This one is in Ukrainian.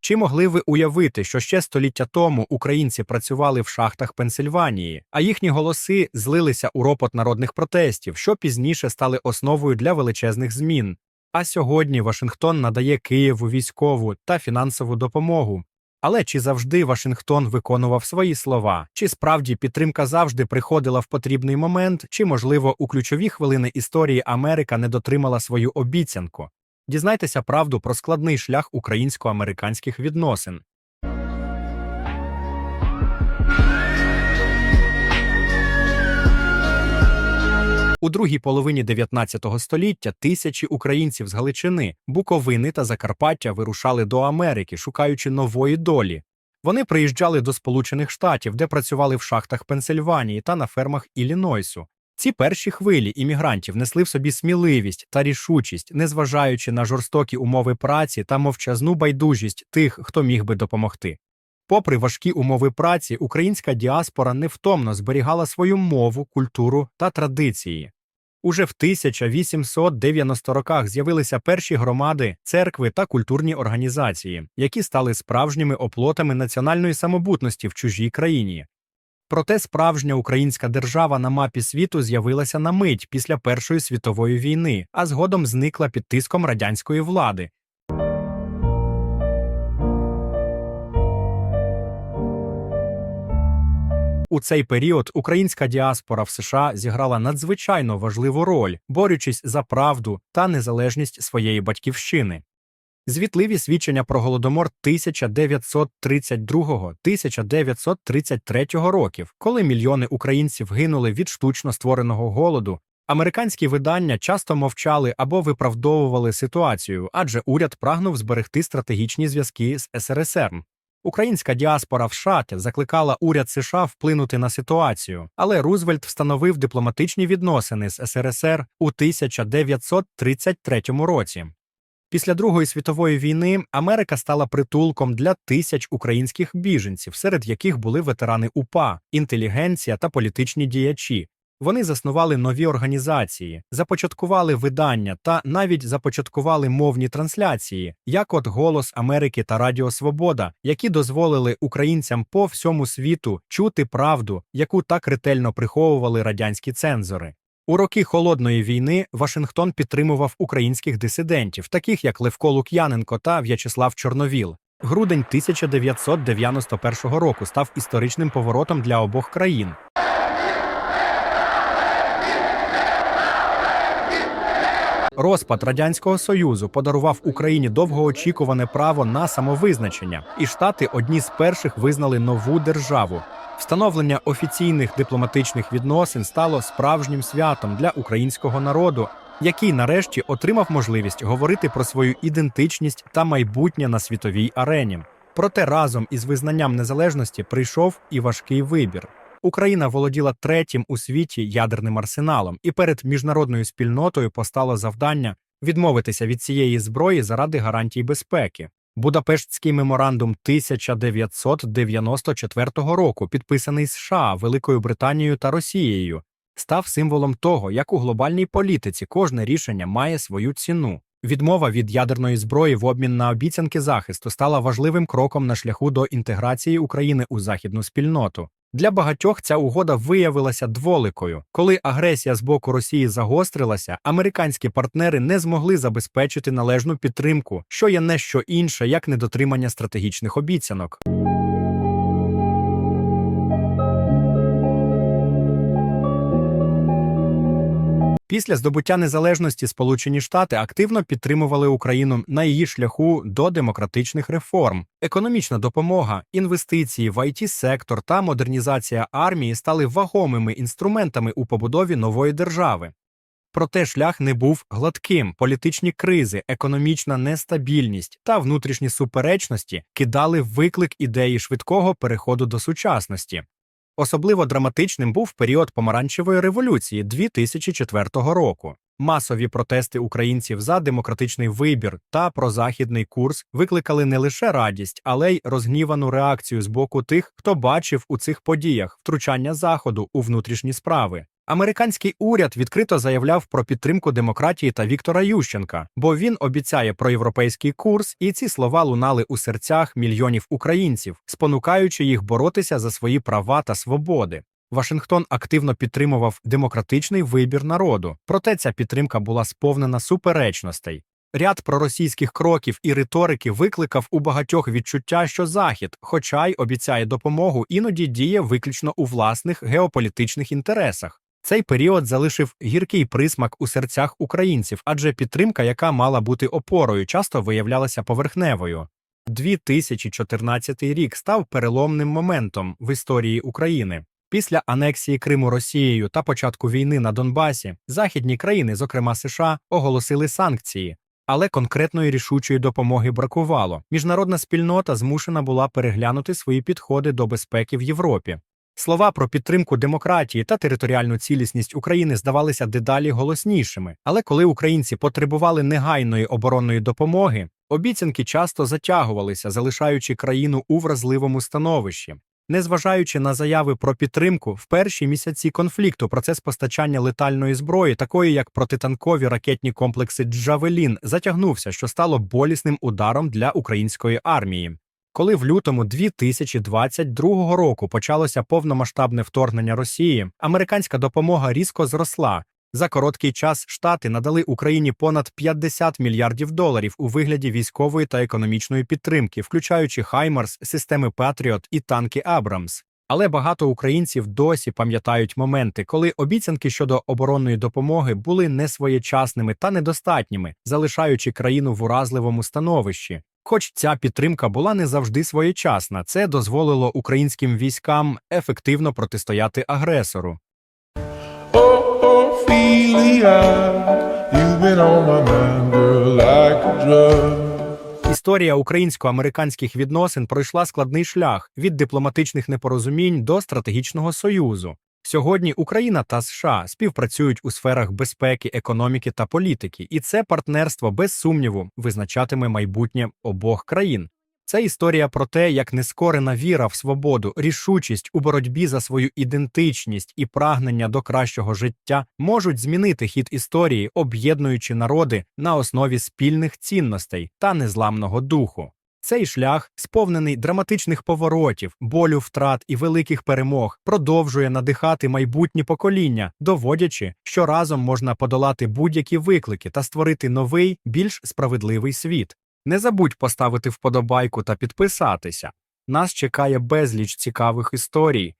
Чи могли ви уявити, що ще століття тому українці працювали в шахтах Пенсильванії, а їхні голоси злилися у ропот народних протестів, що пізніше стали основою для величезних змін? А сьогодні Вашингтон надає Києву військову та фінансову допомогу. Але чи завжди Вашингтон виконував свої слова? Чи справді підтримка завжди приходила в потрібний момент, чи, можливо, у ключові хвилини історії Америка не дотримала свою обіцянку? Дізнайтеся правду про складний шлях українсько-американських відносин. У другій половині 19 століття тисячі українців з Галичини, Буковини та Закарпаття вирушали до Америки, шукаючи нової долі. Вони приїжджали до Сполучених Штатів, де працювали в шахтах Пенсильванії та на фермах Іллінойсу. Ці перші хвилі іммігрантів несли в собі сміливість та рішучість, незважаючи на жорстокі умови праці та мовчазну байдужість тих, хто міг би допомогти. Попри важкі умови праці, українська діаспора невтомно зберігала свою мову, культуру та традиції. Уже в 1890 роках з'явилися перші громади, церкви та культурні організації, які стали справжніми оплотами національної самобутності в чужій країні. Проте справжня українська держава на мапі світу з'явилася на мить після Першої світової війни, а згодом зникла під тиском радянської влади. У цей період українська діаспора в США зіграла надзвичайно важливу роль, борючись за правду та незалежність своєї батьківщини. Звітливі свідчення про голодомор 1932-1933 років, коли мільйони українців гинули від штучно створеного голоду. Американські видання часто мовчали або виправдовували ситуацію, адже уряд прагнув зберегти стратегічні зв'язки з СРСР. Українська діаспора в США закликала уряд США вплинути на ситуацію, але Рузвельт встановив дипломатичні відносини з СРСР у 1933 році. Після Другої світової війни Америка стала притулком для тисяч українських біженців, серед яких були ветерани УПА, інтелігенція та політичні діячі. Вони заснували нові організації, започаткували видання та навіть започаткували мовні трансляції, як от Голос Америки та Радіо Свобода, які дозволили українцям по всьому світу чути правду, яку так ретельно приховували радянські цензори. У роки холодної війни Вашингтон підтримував українських дисидентів, таких як Левко Лук'яненко та В'ячеслав Чорновіл. Грудень 1991 року став історичним поворотом для обох країн. Розпад радянського союзу подарував Україні довгоочікуване право на самовизначення, і штати одні з перших визнали нову державу. Встановлення офіційних дипломатичних відносин стало справжнім святом для українського народу, який нарешті отримав можливість говорити про свою ідентичність та майбутнє на світовій арені. Проте разом із визнанням незалежності прийшов і важкий вибір. Україна володіла третім у світі ядерним арсеналом, і перед міжнародною спільнотою постало завдання відмовитися від цієї зброї заради гарантій безпеки. Будапештський меморандум 1994 року, підписаний США, Великою Британією та Росією, став символом того, як у глобальній політиці кожне рішення має свою ціну. Відмова від ядерної зброї в обмін на обіцянки захисту стала важливим кроком на шляху до інтеграції України у західну спільноту. Для багатьох ця угода виявилася дволикою. Коли агресія з боку Росії загострилася, американські партнери не змогли забезпечити належну підтримку, що є не що інше, як недотримання стратегічних обіцянок. Після здобуття незалежності Сполучені Штати активно підтримували Україну на її шляху до демократичних реформ. Економічна допомога, інвестиції в it сектор та модернізація армії стали вагомими інструментами у побудові нової держави. Проте шлях не був гладким. Політичні кризи, економічна нестабільність та внутрішні суперечності кидали виклик ідеї швидкого переходу до сучасності. Особливо драматичним був період помаранчевої революції 2004 року. Масові протести українців за демократичний вибір та прозахідний курс викликали не лише радість, але й розгнівану реакцію з боку тих, хто бачив у цих подіях втручання заходу у внутрішні справи. Американський уряд відкрито заявляв про підтримку демократії та Віктора Ющенка, бо він обіцяє проєвропейський курс, і ці слова лунали у серцях мільйонів українців, спонукаючи їх боротися за свої права та свободи. Вашингтон активно підтримував демократичний вибір народу, проте ця підтримка була сповнена суперечностей. Ряд проросійських кроків і риторики викликав у багатьох відчуття, що Захід, хоча й обіцяє допомогу, іноді діє виключно у власних геополітичних інтересах. Цей період залишив гіркий присмак у серцях українців, адже підтримка, яка мала бути опорою, часто виявлялася поверхневою. 2014 рік став переломним моментом в історії України. Після анексії Криму Росією та початку війни на Донбасі західні країни, зокрема США, оголосили санкції, але конкретної рішучої допомоги бракувало. Міжнародна спільнота змушена була переглянути свої підходи до безпеки в Європі. Слова про підтримку демократії та територіальну цілісність України здавалися дедалі голоснішими, але коли українці потребували негайної оборонної допомоги, обіцянки часто затягувалися, залишаючи країну у вразливому становищі. Незважаючи на заяви про підтримку, в перші місяці конфлікту процес постачання летальної зброї, такої як протитанкові ракетні комплекси Джавелін, затягнувся, що стало болісним ударом для української армії. Коли в лютому 2022 року почалося повномасштабне вторгнення Росії, американська допомога різко зросла. За короткий час штати надали Україні понад 50 мільярдів доларів у вигляді військової та економічної підтримки, включаючи Хаймарс, системи Патріот і танки Абрамс. Але багато українців досі пам'ятають моменти, коли обіцянки щодо оборонної допомоги були несвоєчасними та недостатніми, залишаючи країну в уразливому становищі. Хоч ця підтримка була не завжди своєчасна, це дозволило українським військам ефективно протистояти агресору. Історія українсько-американських відносин пройшла складний шлях від дипломатичних непорозумінь до стратегічного союзу. Сьогодні Україна та США співпрацюють у сферах безпеки, економіки та політики, і це партнерство без сумніву визначатиме майбутнє обох країн. Це історія про те, як нескорена віра в свободу, рішучість у боротьбі за свою ідентичність і прагнення до кращого життя можуть змінити хід історії, об'єднуючи народи на основі спільних цінностей та незламного духу. Цей шлях, сповнений драматичних поворотів, болю втрат і великих перемог, продовжує надихати майбутні покоління, доводячи, що разом можна подолати будь-які виклики та створити новий, більш справедливий світ. Не забудь поставити вподобайку та підписатися. Нас чекає безліч цікавих історій,